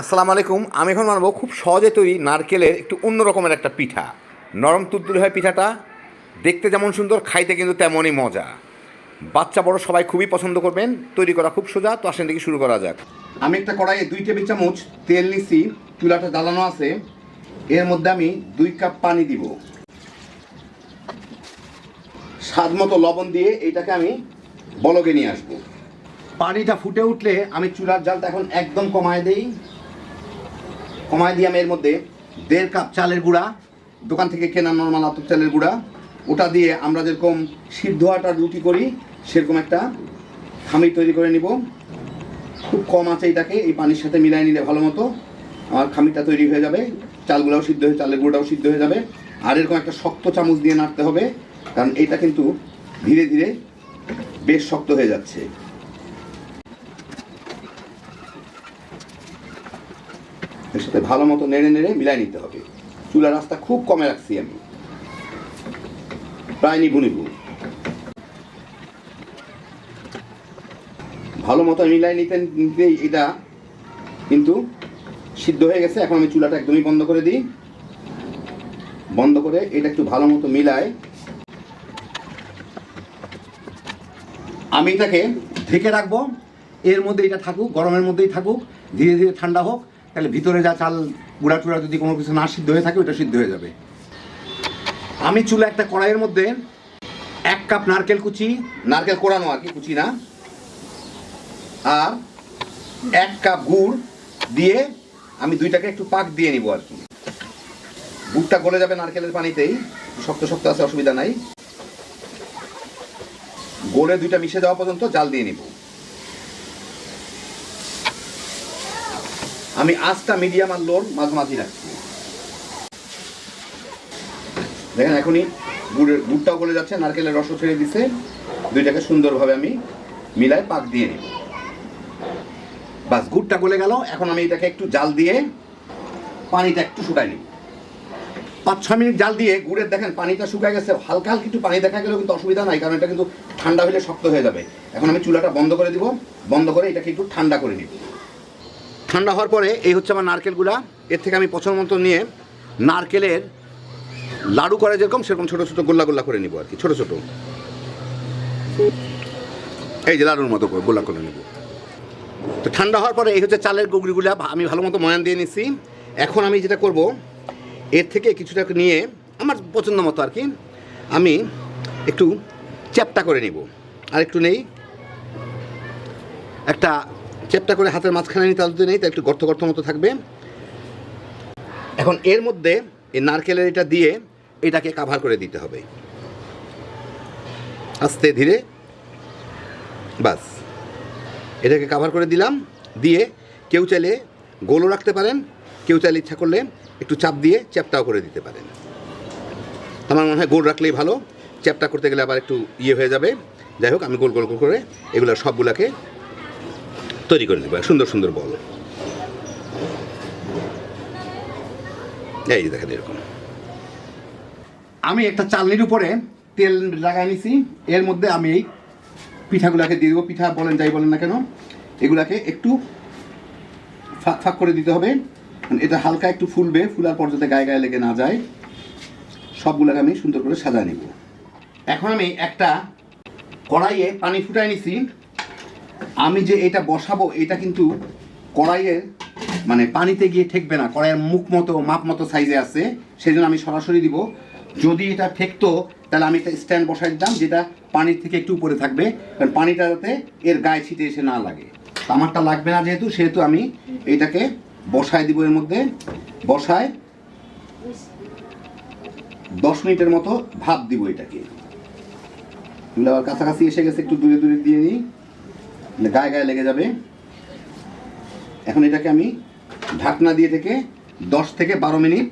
আসসালামু আলাইকুম। আমি এখন বানাবো খুব সহজে তৈরি নারকেলের একটু অন্য রকমের একটা পিঠা। নরম তুলতুলে হয় পিঠাটা। দেখতে যেমন সুন্দর খাইতে কিন্তু তেমনই মজা। বাচ্চা বড় সবাই খুবই পছন্দ করবেন। তৈরি করা খুব সোজা। তো আসেন থেকে শুরু করা যাক। আমি একটা কড়াইয়ে দুই টেবিল চামচ তেল নিছি। চুলাটা জ্বালানো আছে। এর মধ্যে আমি দুই কাপ পানি দিব। স্বাদ মতো লবণ দিয়ে এইটাকে আমি বলকে নিয়ে আসব। পানিটা ফুটে উঠলে আমি চুলার জালটা এখন একদম কমায় দেই। কমায় দিয়ে আমি এর মধ্যে দেড় কাপ চালের গুঁড়া, দোকান থেকে কেনা নর্মাল আতপ চালের গুঁড়া, ওটা দিয়ে আমরা যেরকম সিদ্ধ আটার রুটি করি, সেরকম একটা খামির তৈরি করে নিব। খুব কম আছে এটাকে, এই পানির সাথে মিলাই নিলে ভালো মতো। আমার খামিরটা তৈরি হয়ে যাবে, চালগুলাও সিদ্ধ হয়ে চালের গুঁড়াও সিদ্ধ হয়ে যাবে। আর এরকম একটা শক্ত চামচ দিয়ে নাড়তে হবে, কারণ এটা কিন্তু ধীরে ধীরে বেশ শক্ত হয়ে যাচ্ছে। এর সাথে ভালো মতো নেড়ে নেড়ে মিলাই নিতে হবে। চুলার রাস্তা খুব কমে রাখছি আমি। প্রায় নিবু নিবু। ভালো মতো মিলাই নিতে নিতেই এটা কিন্তু সিদ্ধ হয়ে গেছে। এখন আমি চুলাটা একদমই বন্ধ করে দিই। বন্ধ করে এটা একটু ভালো মতো মিলাই। আমি এটাকে ঢেকে রাখব। এর মধ্যে এটা থাকুক, গরমের মধ্যেই থাকুক, ধীরে ধীরে ঠান্ডা হোক। তাহলে ভিতরে যা চাল গুঁড়া টুড়া যদি কোনো কিছু না সিদ্ধ হয়ে থাকে ওটা সিদ্ধ হয়ে যাবে। আমি চুলা একটা কড়াইয়ের মধ্যে এক কাপ নারকেল কুচি, নারকেল কোড়ানো আর কি, কুচি না, আর এক কাপ গুড় দিয়ে আমি দুইটাকে একটু পাক দিয়ে নিব আর কি। গুড়টা গলে যাবে নারকেলের পানিতেই, শক্ত শক্ত আছে, অসুবিধা নাই। গলে দুইটা মিশে যাওয়া পর্যন্ত জাল দিয়ে নিব। আমি আঁচটা মিডিয়াম আর লোর মাঝামাঝি রাখছি। দেখেন এখনই গুড়ের, গুড়টাও গলে যাচ্ছে, নারকেলের রসও ছেড়ে দিছে। দুইটাকে সুন্দরভাবে আমি মিলায় পাক দিয়ে নিব। বাস, গুড়টা গলে গেল, এখন আমি এটাকে একটু জাল দিয়ে পানিটা একটু শুকাই নিই। পাঁচ ছ মিনিট জাল দিয়ে গুড়ের, দেখেন পানিটা শুকায় গেছে, হালকা হালকা একটু পানি দেখা গেলেও কিন্তু অসুবিধা নাই, কারণ এটা কিন্তু ঠান্ডা হলে শক্ত হয়ে যাবে। এখন আমি চুলাটা বন্ধ করে দিব, বন্ধ করে এটাকে একটু ঠান্ডা করে নিব। ঠান্ডা হওয়ার পরে এই হচ্ছে আমার নারকেলগুলা। এর থেকে আমি পছন্দ মতো নিয়ে নারকেলের লাড়ু করে যেরকম, সেরকম ছোটো ছোটো গোল্লা গোল্লা করে নিব আর কি ছোটো ছোটো। এই যে লাড়ুর মতো করে গোল্লা করে নেব। তো ঠান্ডা হওয়ার পরে এই হচ্ছে চালের গুগড়িগুলা আমি ভালো মতো ময়ান দিয়ে নিচ্ছি এখন আমি যেটা করব, এর থেকে কিছুটা নিয়ে আমার পছন্দ মতো আর কি আমি একটু চ্যাপটা করে নিব। আর একটু নেই। একটা চ্যাপটা করে হাতের মাঝখানে নিতে আলতে নেই তা একটু গর্ত গর্ত মতো থাকবে। এখন এর মধ্যে এই নারকেলের এটা দিয়ে এটাকে কাভার করে দিতে হবে। আস্তে ধীরে। বাস। এটাকে কাভার করে দিলাম, দিয়ে কেউ চাইলে গোলও রাখতে পারেন, কেউ চাইলে ইচ্ছা করলে একটু চাপ দিয়ে চ্যাপটাও করে দিতে পারেন। আমার মনে হয় গোল রাখলেই ভালো চ্যাপটা করতে গেলে আবার একটু ইয়ে হয়ে যাবে। যাই হোক, আমি গোল গোল করে এগুলো সবগুলাকে তৈরি করে দেবো, সুন্দর সুন্দর বল। এই দেখেন এরকম। আমি একটা চালনির উপরে তেল লাগাই নিছি, এর মধ্যে আমি এই পিঠাগুলাকে দিয়ে দেবো। পিঠা বলেন, যাই বলেন না কেন, এগুলাকে একটু ফাঁক ফাঁক করে দিতে হবে। এটা হালকা একটু ফুলবে, ফুলার পর যাতে গায়ে গায়ে লেগে না যায়, সবগুলোকে আমি সুন্দর করে সাজায় নিব। এখন আমি একটা কড়াইয়ে পানি ফুটাই নিছি। আমি যে এটা বসাবো, এটা কিন্তু কড়াইয়ের মানে পানিতে গিয়ে ঠেকবে না। কড়াইয়ের মুখ মতো, মাপ মতো সাইজে আছে সেই আমি সরাসরি দিব। যদি এটা ঠেকতো, তাহলে আমি একটা স্ট্যান্ড বসাই দিতাম, যেটা পানির থেকে একটু উপরে থাকবে, কারণ পানিটা যাতে এর গায়ে ছিটে এসে না লাগে। আমারটা লাগবে না যেহেতু, সেহেতু আমি এটাকে বসায় দিব এর মধ্যে। বসায় দশ মিনিটের মতো ভাপ দিব এটাকে। কাছাকাছি এসে গেছে, একটু দূরে দূরে দিয়ে নিই। গায়ে গায়ে লেগে যাবে। এখন এটাকে আমি ঢাকনা দিয়ে থেকে দশ থেকে বারো মিনিট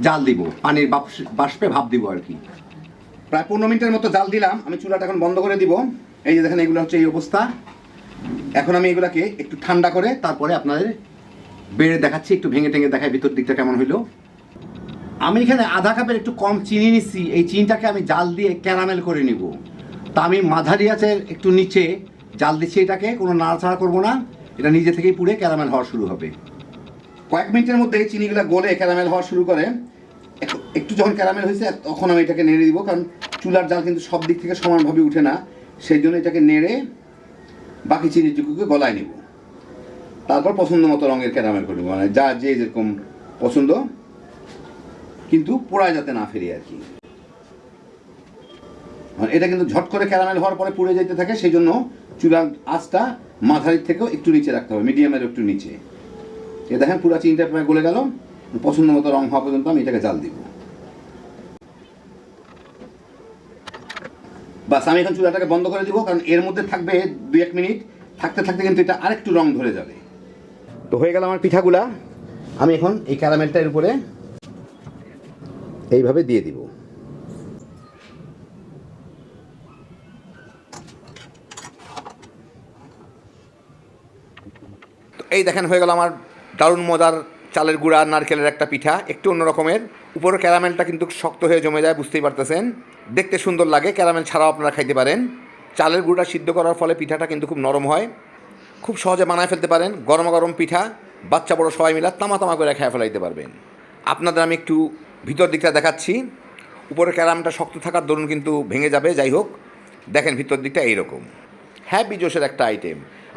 জাল দিব। পানির বাষ্প- ভাপ দিব আর কি। প্রায় পনেরো মিনিটের মতো জাল দিলাম। আমি চুলাটা এখন বন্ধ করে দিব। এই যে দেখেন, এগুলো হচ্ছে এই অবস্থা। এখন আমি এগুলাকে একটু ঠান্ডা করে তারপরে আপনাদের বেড়ে দেখাচ্ছি, একটু ভেঙে টেঙে দেখাই ভিতর দিকটা কেমন হইল। আমি এখানে আধা কাপের একটু কম চিনি নিচ্ছি এই চিনিটাকে আমি জাল দিয়ে ক্যারামেল করে নিব। তা আমি মাঝারি আছে একটু নিচে জাল দিচ্ছি এটাকে, কোনো নাড়াচাড়া করব না। এটা নিজে থেকেই পুড়ে ক্যারামেল হওয়া শুরু হবে। কয়েক মিনিটের মধ্যে এই চিনিগুলো গলে ক্যারামেল হওয়া শুরু করে। একটু- যখন ক্যারামেল হয়েছে, তখন আমি এটাকে নেড়ে দিব, কারণ চুলার জাল কিন্তু সব দিক থেকে সমানভাবে উঠে না। সেই জন্য এটাকে নেড়ে বাকি চিনিটুকুকে গলায় নিব। তারপর পছন্দ মতো রঙের ক্যারামেল করে নেব। মানে যা যে যেরকম পছন্দ, কিন্তু পোড়ায় যাতে না ফেরি আর কি। এটা কিন্তু ঝট করে ক্যারামেল হওয়ার পরে পুড়ে যেতে থাকে সেই জন্য চুলার আঁচটা মাঝারির থেকেও একটু নিচে রাখতে হবে, মিডিয়ামের একটু নিচে। এ দেখেন পুরো চিনিটা প্রায় গলে গেল, পছন্দ মতো রং হওয়া পর্যন্ত আমি এটাকে জাল দিব। বাস, আমি এখন চুলাটাকে বন্ধ করে দিব, কারণ এর মধ্যে থাকবে দুই এক মিনিট। থাকতে থাকতে কিন্তু এটা আরেকটু রং ধরে যাবে। তো হয়ে গেল আমার পিঠাগুলা। আমি এখন এই ক্যারামেলটার উপরে এইভাবে দিয়ে দিব। এই দেখেন হয়ে গেল আমার দারুণ মজার চালের গুঁড়া, নারকেলের একটা পিঠা। একটু অন্য রকমের। উপরের ক্যারামেলটা কিন্তু শক্ত হয়ে জমে যায়, বুঝতেই পারতেছেন। দেখতে সুন্দর লাগে, ক্যারামেল ছাড়াও আপনারা খাইতে পারেন। চালের গুঁড়া সিদ্ধ করার ফলে পিঠাটা কিন্তু খুব নরম হয়। খুব সহজে বানায় ফেলতে পারেন। গরম গরম পিঠা, বাচ্চা বড় সবাই মিলে তামা তামা করে খেয়ে ফেলাইতে পারবেন। আপনাদের আমি একটু ভিতর দিকটা দেখাচ্ছি। উপরে ক্যারামটা শক্ত থাকার দরুন কিন্তু ভেঙে যাবে, যাই হোক। দেখেন ভিতর দিকটা এইরকম। হ্যাপি জোশের একটা আইটেম